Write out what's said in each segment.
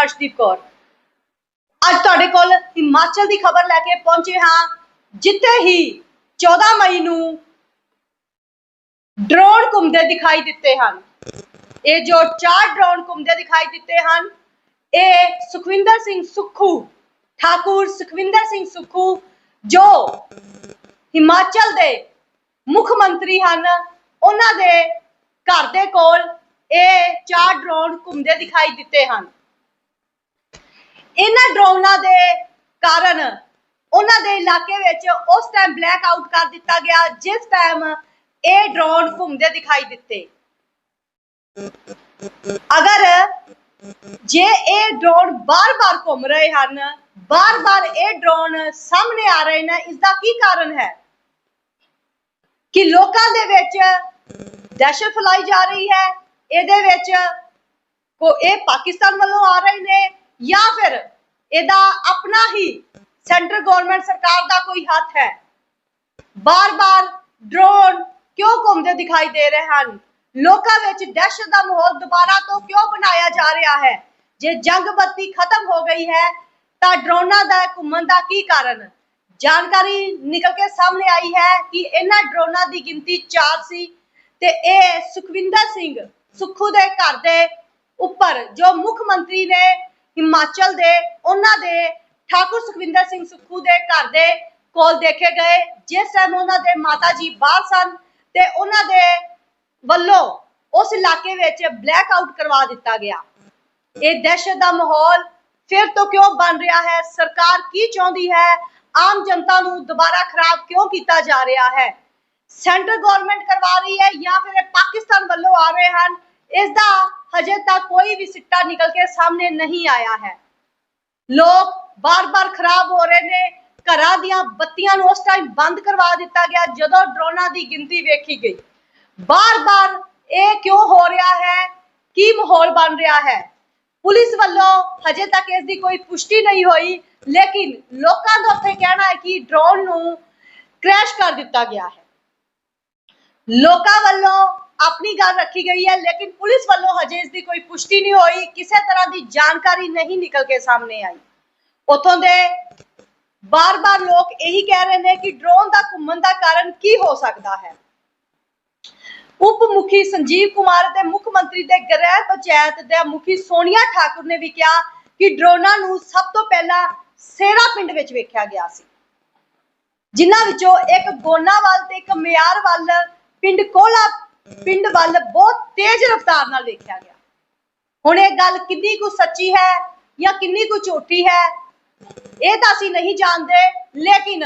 ਹਰਸ਼ਦੀਪ ਕੌਰ। ਅੱਜ ਤੁਹਾਡੇ ਕੋਲ ਹਿਮਾਚਲ ਦੀ ਖਬਰ ਲੈ ਕੇ ਪਹੁੰਚੇ ਹਾਂ, ਜਿੱਥੇ ਹੀ 14 ਮਈ ਨੂੰ ਡਰੋਨ ਘੁੰਮਦੇ ਦਿਖਾਈ ਦਿੱਤੇ ਹਨ। ਇਹ ਜੋ ਚਾਰ ਡਰੋਨ ਘੁੰਮਦੇ ਦਿਖਾਈ ਦਿੱਤੇ ਹਨ, ਇਹ ਸੁਖਵਿੰਦਰ ਸਿੰਘ ਸੁੱਖੂ, ਠਾਕੁਰ ਸੁਖਵਿੰਦਰ ਸਿੰਘ ਸੁੱਖੂ, ਜੋ ਹਿਮਾਚਲ ਦੇ ਮੁੱਖ ਮੰਤਰੀ ਹਨ, ਉਹਨਾਂ ਦੇ ਘਰ ਦੇ ਕੋਲ ਇਹ ਚਾਰ ਡਰੋਨ ਘੁੰਮਦੇ ਦਿਖਾਈ ਦਿੱਤੇ ਹਨ। ਇਹਨਾਂ ਡਰੋਨਾਂ ਦੇ ਕਾਰਨ ਉਹਨਾਂ ਦੇ ਇਲਾਕੇ ਵਿੱਚ ਉਸ ਟਾਈਮ ਬਲੈਕ ਆਊਟ ਕਰ ਦਿੱਤਾ ਗਿਆ, ਜਿਸ ਟਾਈਮ ਇਹ ਡਰੋਨ ਘੁੰਮਦੇ ਦਿਖਾਈ ਦਿੱਤੇ। ਅਗਰ ਜੇ ਇਹ ਡਰੋਨ ਬਾਰ-ਬਾਰ ਘੁੰਮ ਰਹੇ ਹਨ, ਬਾਰ-ਬਾਰ ਇਹ ਡਰੋਨ ਸਾਹਮਣੇ ਆ ਰਹੇ ਨੇ ਇਸ ਦਾ ਕੀ ਕਾਰਨ ਹੈ? ਕਿ ਲੋਕਾਂ ਦੇ ਵਿੱਚ ਦਹਿਸ਼ਤ ਫੈਲਾਈ ਜਾ ਰਹੀ ਹੈ, ਇਹਦੇ ਵਿੱਚ ਕੋ ਇਹ ਪਾਕਿਸਤਾਨ ਵੱਲੋਂ ਆ ਰਹੇ ਨੇ ਜਾਂ ਫਿਰ ਇਹਦਾ ਆਪਣਾ ਹੀ ਸੈਂਟਰ ਗਵਰਨਮੈਂਟ ਸਰਕਾਰ ਦਾ ਕੋਈ ਹੱਥ ਹੈ। ਬਾਰ-ਬਾਰ ਡਰੋਨ ਕਿਉਂ ਘੁੰਮਦੇ ਦਿਖਾਈ ਦੇ ਰਹੇ ਹਨ? ਲੋਕਾਂ ਵਿੱਚ ਦਹਿਸ਼ਤ ਦਾ ਮਾਹੌਲ ਦੁਬਾਰਾ ਤੋਂ ਕਿਉਂ ਬਣਾਇਆ ਜਾ ਰਿਹਾ ਹੈ? ਜੇ ਜੰਗ ਬੱਤੀ ਖਤਮ ਹੋ ਗਈ ਹੈ, ਤਾਂ ਡਰੋਨਾਂ ਦਾ ਘੁੰਮਣ ਦਾ ਕੀ ਕਾਰਨ? ਜਾਣਕਾਰੀ ਨਿਕਲ ਕੇ ਸਾਹਮਣੇ ਆਈ ਹੈ ਕਿ ਇਹਨਾਂ ਡਰੋਨਾਂ ਦੀ ਗਿਣਤੀ 4 ਸੀ ਤੇ ਇਹ ਸੁਖਵਿੰਦਰ ਸਿੰਘ ਸੁੱਖੂ ਦੇ ਘਰ ਦੇ ਉੱਪਰ ਜੋ ਮੁੱਖ ਮੰਤਰੀ ਨੇ ਹਿਮਾਚਲ ਦੇ, ਉਹਨਾਂ ਦੇ, ਠਾਕੁਰ ਸੁਖਵਿੰਦਰ ਸਿੰਘ ਸੁੱਖੂ ਦੇ ਘਰ ਦੇ ਕੋਲ ਦੇਖੇ ਗਏ, ਜਿਸ ਟਾਈਮ ਉਹਨਾਂ ਦੇ ਮਾਤਾ ਜੀ ਬਾਹਰ ਸਨ ਤੇ ਉਹਨਾਂ ਦੇ ਵੱਲੋਂ ਉਸ ਇਲਾਕੇ ਵਿੱਚ ਬਲੈਕ ਆਊਟ ਕਰਵਾ ਦਿੱਤਾ ਗਿਆ। ਇਹ ਦਹਿਸ਼ਤ ਦਾ ਮਾਹੌਲ ਫਿਰ ਤੋਂ ਕਿਉਂ ਬਣ ਰਿਹਾ ਹੈ? ਸਰਕਾਰ ਕੀ ਚਾਹੁੰਦੀ ਹੈ? ਆਮ ਜਨਤਾ ਨੂੰ ਦੁਬਾਰਾ ਖਰਾਬ ਕਿਉਂ ਕੀਤਾ ਜਾ ਰਿਹਾ ਹੈ? ਸੈਂਟਰ ਗਵਰਨਮੈਂਟ ਕਰਵਾ ਰਹੀ ਹੈ ਜਾਂ ਫਿਰ ਪਾਕਿਸਤਾਨ ਵੱਲੋਂ ਆ ਰਹੇ ਹਨ? ਇਸ ਦਾ ਹਜੇ ਤੱਕ ਕੋਈ ਵੀ ਸਿੱਟਾ ਨਿਕਲ ਕੇ ਸਾਹਮਣੇ ਨਹੀਂ ਆਇਆ ਹੈ। ਲੋਕ ਬਾਰ-ਬਾਰ ਖਰਾਬ ਹੋ ਰਹੇ ਨੇ। ਘਰਾਂ ਦੀਆਂ ਬੱਤੀਆਂ ਨੂੰ ਉਸ ਟਾਈਮ ਬੰਦ ਕਰਵਾ ਦਿੱਤਾ ਗਿਆ ਜਦੋਂ ਡਰੋਨਾਂ ਦੀ ਗਿਣਤੀ ਵੇਖੀ ਗਈ। ਬਾਰ-ਬਾਰ ਇਹ ਕਿਉਂ ਹੋ ਰਿਹਾ ਹੈ? ਕੀ ਮਾਹੌਲ ਬਣ ਰਿਹਾ ਹੈ? ਪੁਲਿਸ ਵੱਲੋਂ ਹਜੇ ਤੱਕ ਇਸ ਦੀ ਕੋਈ ਪੁਸ਼ਟੀ ਨਹੀਂ ਹੋਈ, ਲੇਕਿਨ ਲੋਕਾਂ ਦਾ ਉੱਥੇ ਕਹਿਣਾ ਹੈ ਕਿ ਡਰੋਨ ਨੂੰ ਕ੍ਰੈਸ਼ ਕਰ ਦਿੱਤਾ ਗਿਆ ਹੈ। ਲੋਕਾਂ ਵੱਲੋਂ ਆਪਣੀ ਗੱਲ ਰੱਖੀ ਗਈ ਹੈ, ਲੇਕਿਨ ਪੁਲਿਸ ਵੱਲੋਂ ਹਜੇ ਇਸ ਦੀ ਕੋਈ ਪੁਸ਼ਟੀ ਨਹੀਂ ਹੋਈ, ਕਿਸੇ ਤਰ੍ਹਾਂ ਦੀ ਜਾਣਕਾਰੀ ਨਹੀਂ ਨਿਕਲ ਕੇ ਸਾਹਮਣੇ ਆਈ। ਉਥੋਂ ਦੇ ਬਾਰ-ਬਾਰ ਲੋਕ ਇਹੀ ਕਹਿ ਰਹੇ ਨੇ ਕਿ ਡਰੋਨ ਦਾ ਘੁੰਮਣ ਦਾ ਕਾਰਨ ਕੀ ਹੋ ਸਕਦਾ ਹੈ। ਉਪ ਮੁਖੀ ਸੰਜੀਵ ਕੁਮਾਰ ਤੇ ਮੁੱਖ ਮੰਤਰੀ ਦੇ ਗ੍ਰਹਿ ਪੰਚਾਇਤ ਦੇ ਮੁਖੀ ਸੋਨੀਆ ਠਾਕੁਰ ਨੇ ਵੀ ਕਿਹਾ ਕਿ ਡਰੋਨਾਂ ਨੂੰ ਸਭ ਤੋਂ ਪਹਿਲਾਂ ਸੇਰਾ ਪਿੰਡ ਵਿੱਚ ਵੇਖਿਆ ਗਿਆ ਸੀ। ਜਿਨ੍ਹਾਂ ਵਿੱਚੋਂ ਇੱਕ ਗੋਨਾਵਾਲ ਤੇ ਇੱਕ ਮਿਆਰ ਵੱਲ ਪਿੰਡ ਕੋਲਾ ਪਿੰਡ ਵੱਲ ਬਹੁਤ ਤੇਜ਼ ਰਫ਼ਤਾਰ ਨਾਲ ਵੇਖਿਆ ਗਿਆ। ਹੁਣ ਇਹ ਗੱਲ ਕਿੰਨੀ ਕੁ ਸੱਚੀ ਹੈ ਜਾਂ ਕਿੰਨੀ ਕੁ ਝੂਠੀ ਹੈ, ਇਹ ਤਾਂ ਅਸੀਂ ਨਹੀਂ ਜਾਣਦੇ, ਲੇਕਿਨ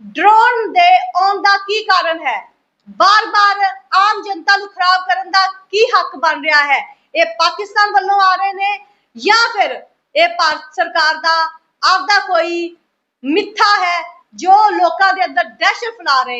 ਡਰੋਨ ਦੇ ਆਉਣ ਦਾ ਕੀ ਕਾਰਨ ਹੈ? ਬਾਰ-ਬਾਰ ਆਮ ਜਨਤਾ ਨੂੰ ਖਰਾਬ ਕਰਨ ਦਾ ਕੀ ਹੱਕ ਬਣ ਰਿਹਾ ਹੈ? ਇਹ ਪਾਕਿਸਤਾਨ ਵੱਲੋਂ ਆ ਰਹੇ ਨੇ ਜਾਂ ਫਿਰ ਇਹ ਭਾਰਤ ਸਰਕਾਰ ਦਾ ਆਪਦਾ ਕੋਈ ਮਿੱਥਾ ਹੈ ਜੋ ਲੋਕਾਂ ਦੇ ਅੰਦਰ ਦਹਿਸ਼ਤ ਫੈਲਾ ਰਹੇ